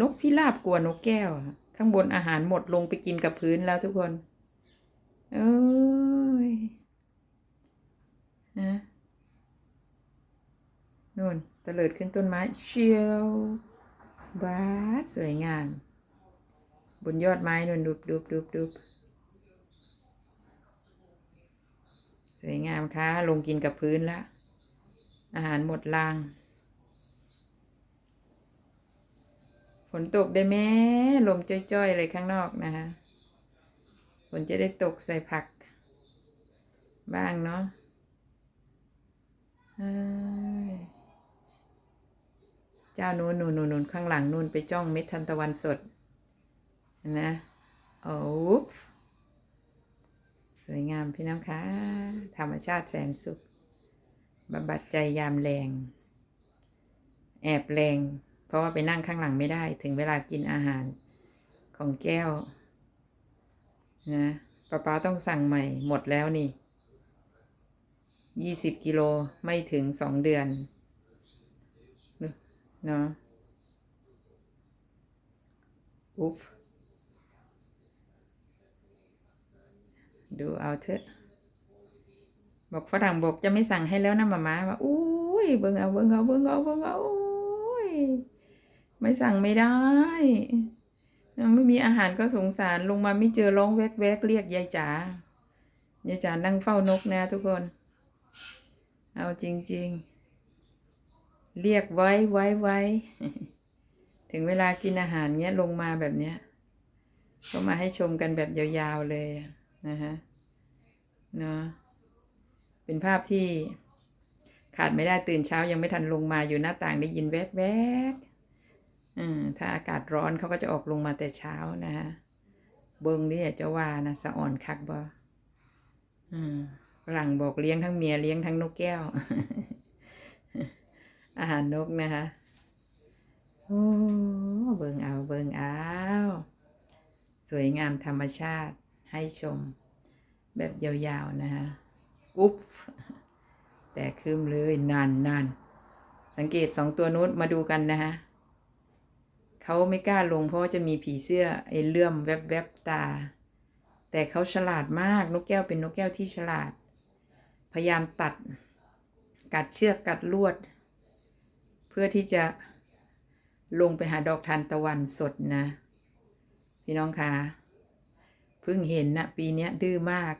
นกพิราบกลัวนกแก้วอะข้างบนอาหารหมดลงไปกินกับพื้นแล้วทุกคน เอ้ยนะนู่นตะเลิดขึ้นต้นไม้เชียวบาสสวยงาม บนยอดไม้นู่นดูบดูบดูบดูบสวยงามค่ะลงกินกับพื้นละอาหารหมดราง ฝนตกได้แม่ลมจ้อยๆเลยข้างนอกนะคะฝนจะได้ตกใส่ผัก บ้างเนาะเจ้านูนนูนนูนนูนข้างหลังนูนไปจ้องเม็ดทันตะวันสด นะโอ้ฟสวยงามพี่น้องคะธรรมชาติแสนสุขบำบัดใจยามแรง แอบแรง เพราะว่าไปนั่งข้างหลังไม่ได้ถึงเวลากินอาหารของแก้ว นะป้าป๊าต้องสั่งใหม่หมดแล้วนี่ยี่สิบกิโลไม่ถึงสองเดือนเนาะอุ๊บดูเอาเถอะบอกฝรั่งบอกจะไม่สั่งให้แล้วนะมาม่าว่าอุ้ยเบิ่งเอาเบิ่งเอาเบิ่งเอาเบิ่งเอาอุ้ย ไม่สั่งไม่ได้ยังไม่มีอาหารก็สงสารลงมาไม่เจอร้องแวกแวกเรียกยายจ๋ายายจ๋านั่งเฝ้านกนะทุกคน เอาจริง ๆ เรียกไว้ไว้ไว้ ถึงเวลากินอาหารเนี้ยลงมาแบบเนี้ยก็มาให้ชมกันแบบยาวๆเลยนะฮะเนาะเป็นภาพที่ขาดไม่ได้ตื่นเช้ายังไม่ทันลงมาอยู่หน้าต่างได้ยินแวกแวก ถ้าอากาศร้อนเขาก็จะออกลงมาแต่เช้านะฮะเบิงนี่จะว่านะสะอ่อนคักบ่อืมฝรั่งบอกเลี้ยงทั้งเมียเลี้ยงทั้งนกแก้ว อาหารนกนะคะโอ้เบิงเอาเบิงเอาสวยงามธรรมชาติให้ชม แบบยาวๆนะคะอุ๊บแต่คืมเลยนานนานสังเกตสองตัวนู้นมาดูกันนะคะ เขาไม่กล้าลงเพราะว่าจะมีผีเสื้อไอ้เลื่อมแวบๆตา แต่เขาฉลาดมากนกแก้วเป็นนกแก้วที่ฉลาด พยายามตัด กัดเชือกกัดลวด เพื่อที่จะลงไปหาดอกทานตะวันสดนะ พี่น้องคะเพิ่งเห็นนะปีนี้ดื้อมาก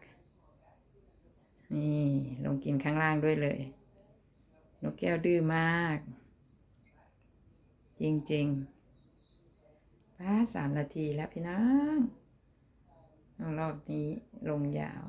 นี่ลงกินข้างล่างด้วยเลย นกแก้วดื้อมาก จริง ๆ ป้าสามนาทีแล้วพี่น้องรอบนี้ลงยาว